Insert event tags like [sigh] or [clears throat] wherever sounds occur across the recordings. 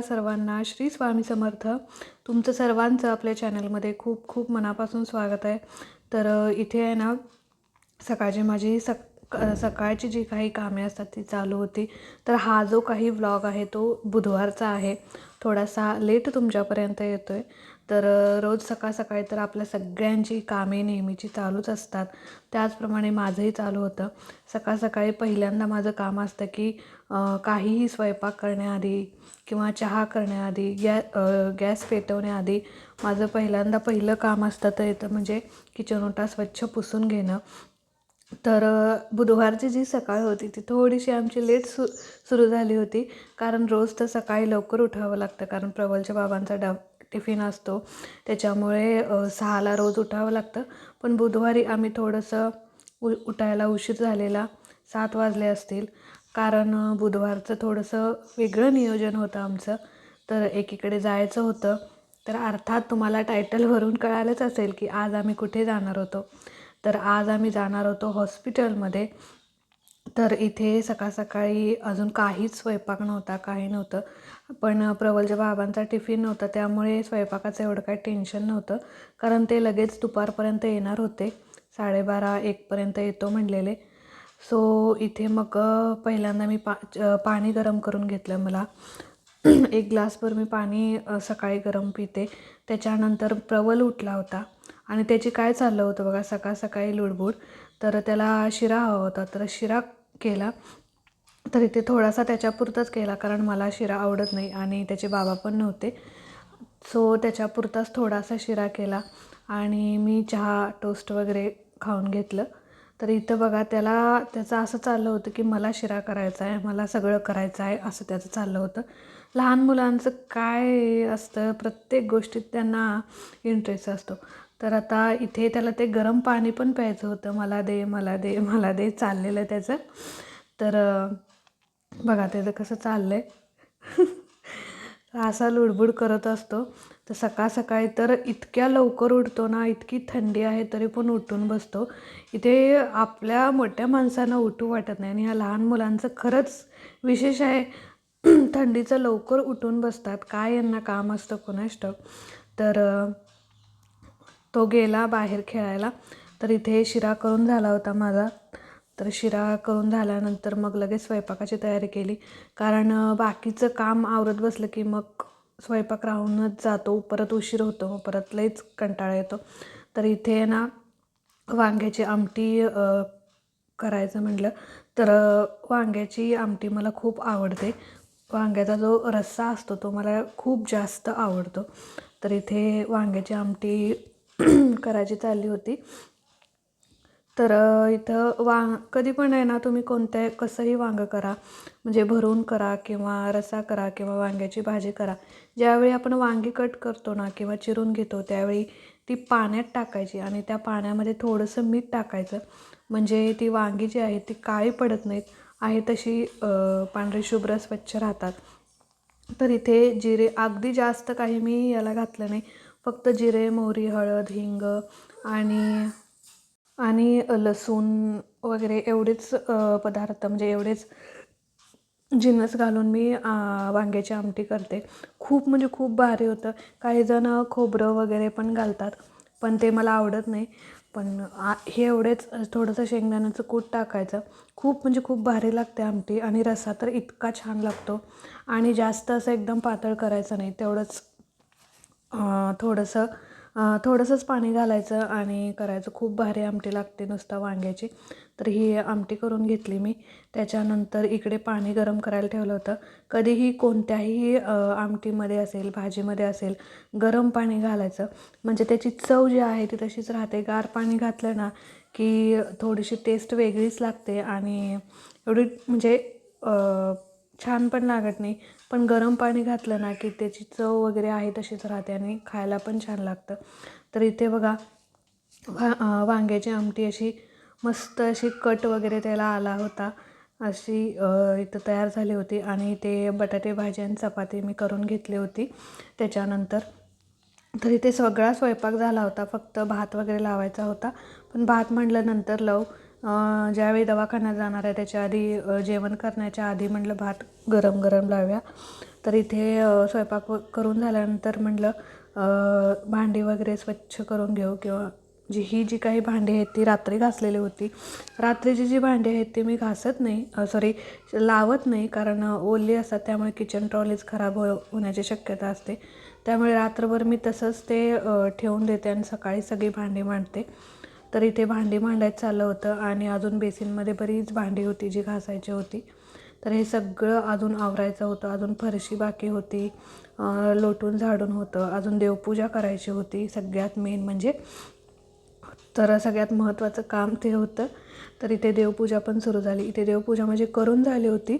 नमस्कार सर्वांना श्री स्वामी समर्थ. तुमचं सर्वांचं आपल्या चॅनलमध्ये खूप खूप मनापासून स्वागत आहे. तर इथे आहे ना सकाळची माझी सक सकाळची जी काही कामे असतात ती चालू होती. तर हा जो काही व्लॉग आहे तो बुधवारचा आहे. थोडासा लेट तुमच्यापर्यंत येतो आहे तर रोज सकाळ सकाळी तर आपल्या सगळ्यांची कामे नेहमीची चालूच असतात. त्याचप्रमाणे माझंही चालू होतं. सकाळ सकाळी पहिल्यांदा माझं काम असतं की काहीही स्वयंपाक करण्याआधी किंवा चहा करण्याआधी गॅ गॅस पेटवण्याआधी माझं पहिल्यांदा पहिलं काम असतं तर येतं म्हणजे किचन ओटा स्वच्छ पुसून घेणं. तर बुधवारची जी सकाळ होती ती थोडीशी आमची लेट सु सुरू झाली होती. कारण रोज तर सकाळी लवकर उठावं लागतं. कारण प्रबलच्या बाबांचा डब टिफिन असतो. त्याच्यामुळे सहाला रोज उठावं लागतं. पण बुधवारी आम्ही थोडंसं उ उठायला उशीर झालेला. सात वाजले असतील. कारण बुधवारचं थोडंसं वेगळं नियोजन होतं आमचं. तर एकीकडे जायचं होतं. तर अर्थात तुम्हाला टायटलवरून कळालंच असेल की आज आम्ही कुठे जाणार होतो. तर आज आम्ही जाणार होतो हॉस्पिटलमध्ये तर इथे सकाळ सकाळी अजून काहीच स्वयंपाक नव्हता काही नव्हतं. पण प्रबलच्या बाबांचा टिफिन नव्हता त्यामुळे स्वयंपाकाचं एवढं काही टेन्शन नव्हतं. कारण ते लगेच दुपारपर्यंत येणार होते. साडेबारा एकपर्यंत येतो म्हणलेले. सो इथे मग पहिल्यांदा मी पा पाणी गरम करून घेतलं मला. [clears throat] एक ग्लासभर मी पाणी सकाळी गरम पिते. त्याच्यानंतर प्रबल उठला होता. आणि त्याची काय चाललं होतं बघा सकाळ सकाळी लुडबुड. तर त्याला शिरा हवा होता. तर शिरा केला. तर इथे थोडासा त्याच्यापुरताच केला कारण मला शिरा आवडत नाही आणि त्याचे बाबा पण नव्हते. सो त्याच्यापुरताच थोडासा शिरा केला आणि मी चहा टोस्ट वगैरे खाऊन घेतलं. तर इथं बघा त्याला त्याचं असं चाललं होतं की मला शिरा करायचा आहे मला सगळं करायचं आहे असं त्याचं चाललं होतं. लहान मुलांचं काय असतं प्रत्येक गोष्टीत त्यांना इंटरेस्ट असतो. तर आता इथे त्याला ते गरम पाणी पण प्यायचं होतं. मला दे मला दे मला दे. चाललेलं त्याचं. तर बघा त्याचं कसं चाललं आहे असा लुडबुड करत असतो. तर सकाळ सकाळी तर इतक्या लवकर उठतो ना इतकी थंडी आहे तरी पण उठून बसतो. इथे आपल्या मोठ्या माणसांना उठू वाटत नाही आणि ह्या लहान मुलांचं खरंच विशेष आहे. थंडीचं लवकर उठून बसतात. काय यांना काम असतं कोणाष्ट? तर तो गेला बाहेर खेळायला. तर इथे शिरा करून झाला होता माझा. तर शिरा करून झाल्यानंतर मग लगेच स्वयंपाकाची तयारी केली. कारण बाकीचं काम आवरत बसलं की मग स्वयंपाक राहूनच जातो. परत उशीर होतो मग परत लईच कंटाळा येतो. तर इथे ना वांग्याची आमटी करायचं म्हटलं तर वांग्याची आमटी मला खूप आवडते. वांग्याचा जो रस्सा असतो तो मला खूप जास्त आवडतो. तर इथे वांग्याची आमटी [clears throat] करायची चालली होती. तर इथं वांग कधी पण आहे ना तुम्ही कोणत्या कसंही वांगं करा. म्हणजे भरून करा किंवा रस्सा करा किंवा वांग्याची भाजी करा. ज्यावेळी आपण वांगी कट करतो ना किंवा चिरून घेतो त्यावेळी ती पाण्यात टाकायची आणि त्या पाण्यामध्ये थोडंसं मीठ टाकायचं. म्हणजे ती वांगी जी आहे ती काळी पडत नाहीत. आहे तशी पांढरे पांढरी शुभ्र स्वच्छ राहतात. तर इथे जिरे अगदी जास्त काही मी याला घातलं नाही. फक्त जिरे मोहरी हळद हिंग आणि आणि लसूण वगैरे एवढेच पदार्थ म्हणजे एवढेच जिन्नस घालून मी वांग्याची आमटी करते. खूप म्हणजे खूप भारी होतं. काही जण खोबरं वगैरे पण घालतात पण ते मला आवडत नाही. पण हे एवढेच थोडंसं शेंगदाण्याचं कूट टाकायचं. खूप म्हणजे खूप भारी लागते आमटी आणि रस्सा तर इतका छान लागतो. आणि जास्त असं एकदम पातळ करायचं नाही. तेवढंच थोडंसं थोडंसंच पाणी घालायचं आणि करायचं. खूप भारी आमटी लागते नुसता वांग्याची. तर ही आमटी करून घेतली मी. त्याच्यानंतर इकडे पाणी गरम करायला ठेवलं होतं. कधीही कोणत्याही आमटीमध्ये असेल भाजीमध्ये असेल गरम पाणी घालायचं. म्हणजे त्याची चव जी आहे ती तशीच राहते. गार पाणी घातलं ना की थोडीशी टेस्ट वेगळीच लागते आणि एवढी म्हणजे छान पण लागत नाही. पण गरम पाणी घातलं ना की त्याची चव वगैरे आहे तशीच राहते आणि खायला पण छान लागतं. तर इथे बघा वा वांग्याची आमटी अशी मस्त अशी कट वगैरे त्याला आला होता. अशी इथं तयार झाली होती आणि ते बटाटे भाजी आणि चपाती मी करून घेतली होती त्याच्यानंतर. तर इथे सगळा स्वयंपाक झाला होता फक्त भात वगैरे लावायचा होता. पण भात म्हटल्यानंतर लव ज्यावेळी दवाखान्यात जाणार आहे त्याच्या आधी जेवण करण्याच्या आधी म्हटलं भात गरम गरम लावूया. तर इथे स्वयंपाक करून झाल्यानंतर म्हटलं भांडी वगैरे स्वच्छ करून घेऊ किंवा जी ही जी काही भांडी आहेत ती रात्री घासलेली होती. रात्रीची जी भांडी आहेत ती मी घासत नाही. सॉरी लावत नाही कारण ओली असतात त्यामुळे किचन ट्रॉलीज खराब हो होण्याची शक्यता असते. त्यामुळे रात्रभर मी तसंच ते ठेवून देते आणि सकाळी सगळी भांडी मांडते. तर इथे भांडी मांडायचं चाललं होतं आणि अजून बेसिनमध्ये बरीच भांडी होती जी घासायची होती. तर हे सगळं अजून आवरायचं होतं. अजून फरशी बाकी होती. लोटून झाडून होतं. अजून देवपूजा करायची होती. सगळ्यात मेन म्हणजे तर सगळ्यात महत्त्वाचं काम ते होतं. तर इथे देवपूजा पण सुरू झाली. इथे देवपूजा म्हणजे करून झाली होती.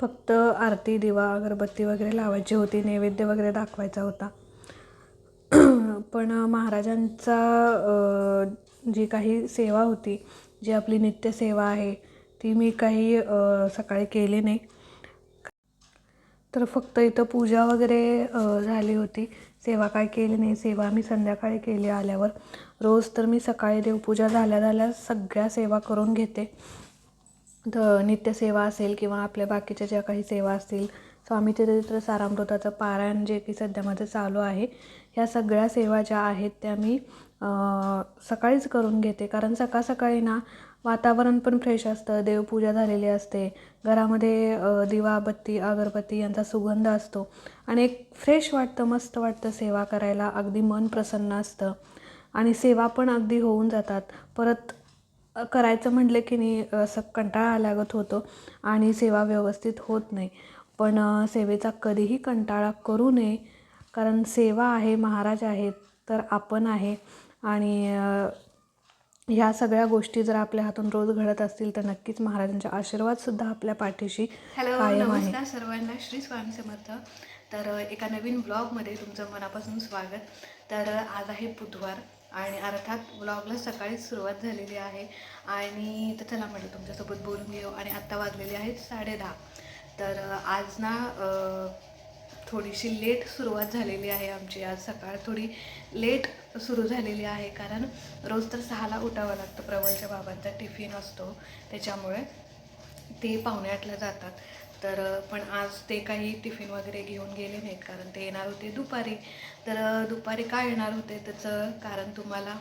फक्त आरती दिवा अगरबत्ती वगैरे लावायची होती. नैवेद्य वगैरे दाखवायचा होता. पण महाराजांचा जी काही सेवा होती जी आपली नित्यसेवा आहे ती मी काही सकाळी केली नाही. तर फक्त इथं पूजा वगैरे झाली होती. सेवा काय केली नाही सेवा मी संध्याकाळी केली आल्यावर. रोज तर मी सकाळी देवपूजा झाल्या झाल्या सगळ्या सेवा करून घेते. तर नित्यसेवा असेल किंवा आपल्या बाकीच्या ज्या काही सेवा असतील स्वामी चरित्र सारामृताचं पारायण जे की सध्या माझं चालू आहे ह्या सगळ्या सेवा ज्या आहेत त्या मी सकाळीच करून घेते. कारण सकाळ सकाळी ना वातावरण पण फ्रेश असतं. देवपूजा झालेली असते. घरामध्ये दिवाबत्ती अगरबत्ती यांचा सुगंध असतो. आणि एक फ्रेश वाटतं मस्त वाटतं सेवा करायला. अगदी मन प्रसन्न असतं. आणि सेवा पण अगदी होऊन जातात. परत करायचं म्हटलं की नाही असं कंटाळा आल्यागत होतो आणि सेवा व्यवस्थित होत नाही. पण सेवेचा कधीही कंटाळा करू नये. कारण सेवा आहे महाराज आहेत तर आपण आहे. आणि ह्या सगळ्या गोष्टी जर आपल्या हातून रोज घडत असतील तर नक्कीच महाराजांचे आशीर्वादसुद्धा आपल्या पाठीशी हॅलो कायम आहे. नमस्कार सर्वांना. श्री स्वामी समर्थ. तर एका नवीन ब्लॉगमध्ये तुमचं मनापासून स्वागत. तर आज आहे बुधवार आणि अर्थात ब्लॉगला सकाळीच सुरुवात झालेली आहे. आणि तर चला म्हटलं तुमच्यासोबत बोलून घेऊ. आणि आत्ता वाजलेले आहेत साडेदहा तर अ, आज ना थोडीशी लेट सुरुवात झालेली आहे आमची. आज सकाळ थोडी लेट सुरू झालेली आहे कारण रोज तर सहाला उठावं लागतं. प्रबलच्या बाबांचा टिफिन असतो त्याच्यामुळे ते पाहुणे आठला जातात. तर पण आज ते काही टिफिन वगैरे घेऊन गेले नाहीत कारण ते येणार होते दुपारी. तर दुपारी का येणार होते त्याचं कारण तुम्हाला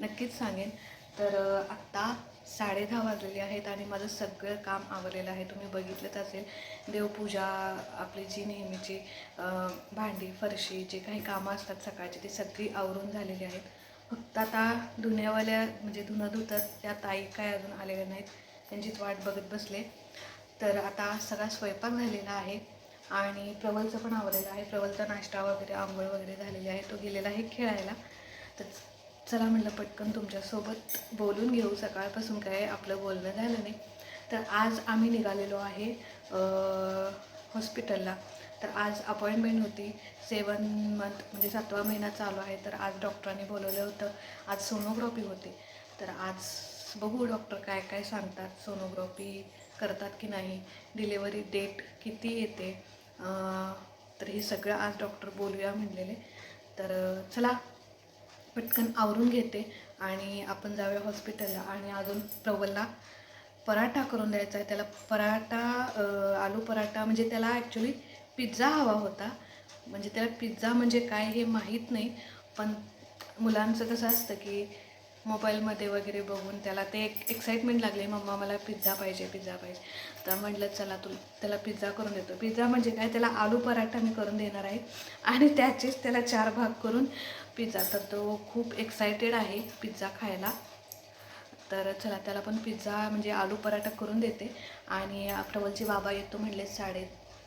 नक्कीच सांगेन. तर आत्ता साडे दहा वाजलेले आहेत आणि माझं सगळं काम आवरलेलं आहे. तुम्ही बघितलंच असेल देवपूजा आपली जी नेहमीची भांडी फरशी जे काही कामं असतात सकाळची ती सगळी आवरून झालेली आहेत. फक्त आता धुण्यावाल्या म्हणजे धुणं धुतात त्या ताई काय अजून आलेल्या नाहीत त्यांचीच वाट बघत बसले. तर आता सगळा स्वयंपाक झालेला आहे आणि प्रवलचं पण आवडलेलं आहे. प्रवलचा नाश्ता वगैरे आंघोळ वगैरे झालेली आहे. तो गेलेला आहे खेळायला. तर चला म्हटलं पटकन तुमच्यासोबत बोलून घेऊ. सकाळपासून काय आपलं बोलणं झालं नाही. तर आज आम्ही निघालेलो आहे हॉस्पिटलला. तर आज अपॉइंटमेंट होती. सेवन मंथ म्हणजे सातवा महिना चालू आहे. तर आज डॉक्टरांनी बोलवलं होतं. आज सोनोग्राफी होती. तर आज बघू डॉक्टर काय काय सांगतात. सोनोग्राफी करतात की नाही? डिलेवरी डेट किती येते? तर हे सगळं आज डॉक्टर बोलूया म्हणलेले. तर चला पटकन आवरून घेते आणि आपण जाऊया हॉस्पिटलला आणि अजून प्रवलला पराठा करून द्यायचा आहे. त्याला पराठा आलू पराठा म्हणजे त्याला ॲक्च्युली पिझ्झा हवा होता. म्हणजे त्याला पिझ्झा म्हणजे काय हे माहीत नाही. पण मुलांचं कसं असतं की मोबाईलमध्ये वगैरे बघून त्याला ते एक एक्साइटमेंट लागले मम्मा मला पिझ्झा पाहिजे पिझ्झा पाहिजे. तर म्हटलं चला तू त्याला पिझ्झा करून देतो. पिझ्झा म्हणजे काय? त्याला आलू पराठा मी करून देणार आहे. आणि त्याचेच त्याला चार भाग करून पिझ्झा. तर तो खूप एक्सायटेड आहे पिझ्झा खायला. तर चला त्याला पण पिझ्झा म्हणजे आलू पराठा करून देते. आणि प्रबलचे बाबा येतो म्हणले साडे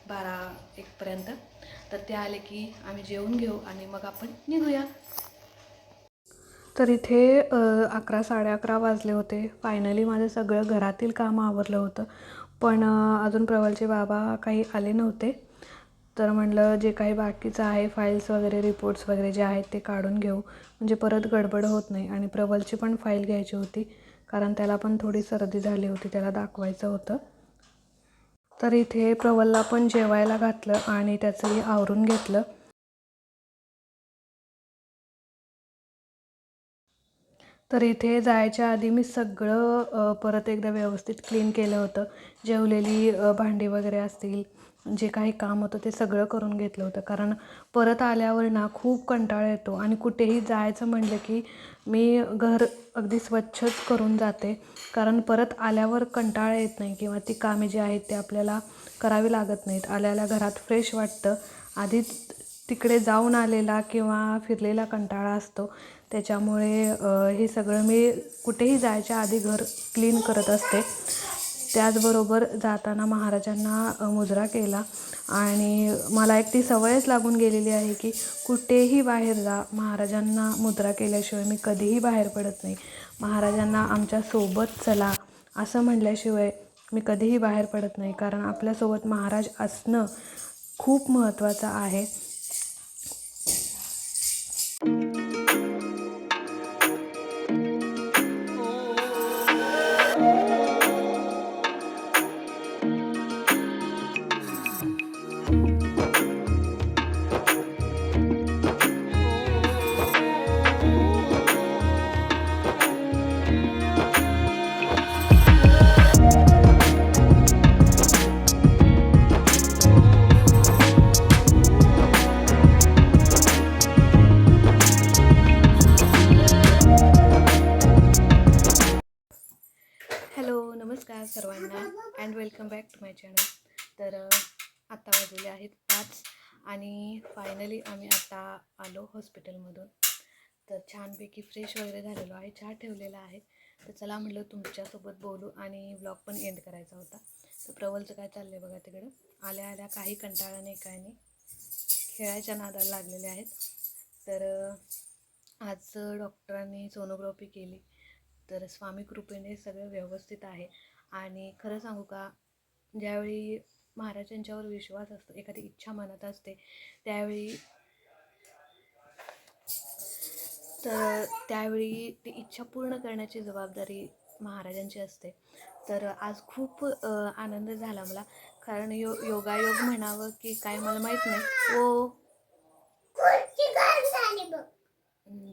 बारा एकपर्यंत. तर ते आले की आम्ही जेवून घेऊ आणि मग आपण निघूया. तर इथे अकरा साडे अकरा वाजले होते. फायनली माझं सगळं घरातील काम आवरलं होतं. पण अजून प्रवलचे बाबा काही आले नव्हते. तर म्हणलं जे काही बाकीचं आहे फाईल्स वगैरे रिपोर्ट्स वगैरे जे आहेत ते काढून घेऊ. म्हणजे परत गडबड होत नाही आणि प्रबलची पण फाईल घ्यायची होती. कारण त्याला पण थोडी सर्दी झाली होती त्याला दाखवायचं होतं. तर इथे प्रवलला पण जेवायला घातलं आणि त्याचंही आवरून घेतलं. तर इथे जायच्या आधी मी सगळं परत एकदा व्यवस्थित क्लीन केलं होतं. जेवलेली भांडी वगैरे असतील जे काही काम होतं ते सगळं करून घेतलं होतं. कारण परत आल्यावर ना खूप कंटाळा येतो आणि कुठेही जायचं म्हटलं की मी घर अगदी स्वच्छच करून जाते. कारण परत आल्यावर कंटाळा येत नाही किंवा ती कामे जी आहेत ते आपल्याला करावी लागत नाहीत. आल्याला घरात फ्रेश वाटतं. आधी तिकडे जाऊन आलेला किंवा फिरलेला कंटाळा असतो. त्याच्यामुळे हे सगळं मी कुठेही जायच्या आधी घर क्लीन करत असते. त्याचबरोबर जाताना महाराजांना मुद्रा मुजरा केला. आणि मला एक ती सवयच लागून गेलेली आहे की कुठेही बाहेर जा. महाराजांना मुद्रा केल्याशिवाय मी कधीही बाहेर पडत नाही. महाराजांना आमच्यासोबत चला. असं म्हटल्याशिवाय मी कधीही बाहेर पडत नाही. कारण आपल्यासोबत महाराज असणं खूप महत्त्वाचं आहे. नमस्कार सर्वांना and welcome back to my channel तर आत्ता वाजलेले आहेत पाच आणि फायनली आम्ही आता आलो हॉस्पिटलमधून तर छानपैकी फ्रेश वगैरे झालेलो आहे चहा ठेवलेला आहे. तर चला म्हटलं तुमच्यासोबत बोलू आणि ब्लॉग पण एंड करायचा होता. तर प्रवलचं काय चाललं आहे बघा तिकडं? आल्या आल्या काही कंटाळा नाही काय नाही. खेळायच्या नादाला लागलेले आहेत. तर आज डॉक्टरांनी सोनोग्राफी केली. तर स्वामी कृपेने सगळं व्यवस्थित आहे. आणि खरं सांगू का ज्यावेळी महाराजांच्यावर विश्वास असतो एखादी इच्छा मनात असते त्यावेळी तर त्यावेळी ती इच्छा पूर्ण करण्याची जबाबदारी महाराजांची असते. तर आज खूप आनंद झाला मला. कारण यो योगायोग म्हणावं की काय मला माहीत नाही. ओ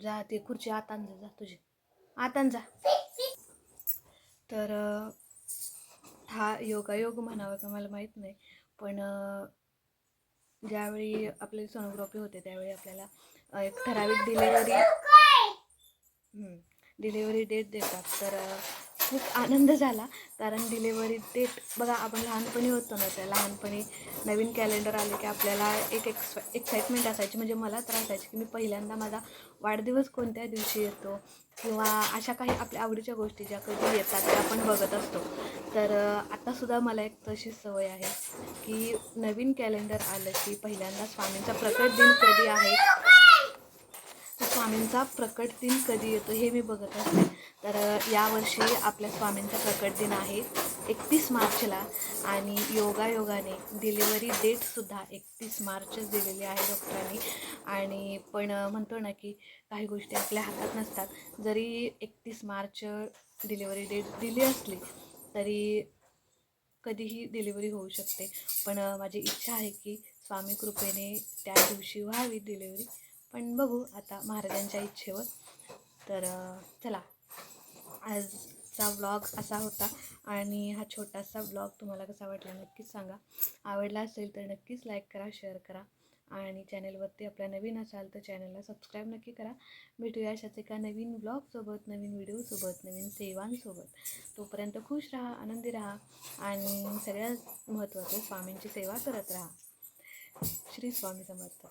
जा ते खुर्ची आत आण जा तुझी. आत आण जा. तर हा योगायोग म्हणावा का मला माहीत नाही. पण ज्यावेळी आपली सोनोग्राफी होते त्यावेळी आपल्याला एक ठराविक डिलेवरी डिलेवरी डेट देतात. तर खूप आनंद झाला. कारण डिलेवरी डेट बघा आपण लहानपणी होतो ना त्या लहानपणी नवीन कॅलेंडर आले की आपल्याला एक एक्स एक्साइटमेंट असायची. म्हणजे मला तर असायची की मी पहिल्यांदा माझा वाढदिवस कोणत्या दिवशी येतो किंवा अशा काही आपल्या आवडीच्या गोष्टी ज्या कधी येतात त्या आपण बघत असतो. तर आत्तासुद्धा मला एक तशी सवय आहे की नवीन कॅलेंडर आलं की पहिल्यांदा स्वामींचा प्रकट दिन कधी आहे? तर स्वामींचा प्रकट दिन कधी येतो हे मी बघत असते. तर यावर्षी आपल्या स्वामींचा प्रकट दिन आहे एकतीस मार्चला आणि योगायोगाने डिलिव्हरी डेटसुद्धा एकतीस मार्चच दिलेली आहे डॉक्टरांनी. आणि पण म्हणतो ना की काही गोष्टी आपल्या हातात नसतात. जरी एकतीस मार्च डिलिव्हरी डेट दिली असली तरी कधीही डिलिव्हरी होऊ शकते. पण माझी इच्छा आहे की स्वामी कृपेने त्या दिवशी व्हावी डिलिव्हरी पण बघू आता महाराजांच्या इच्छेवर. तर चला. आजचा व्लॉग असा होता. आणि हा छोटासा व्लॉग तुम्हाला कसा वाटला नक्कीच सांगा. आवडला असेल तर नक्कीच लाईक करा शेअर करा. आणि चॅनलवरती आपल्या नवीन असाल तर चॅनलला सबस्क्राईब नक्की करा. भेटूया अशाच एका नवीन ब्लॉगसोबत नवीन व्हिडिओसोबत नवीन सेवांसोबत. तोपर्यंत खुश राहा आनंदी राहा. आणि सगळ्यात महत्त्वाचं स्वामींची सेवा करत राहा. श्री स्वामी समर्थ.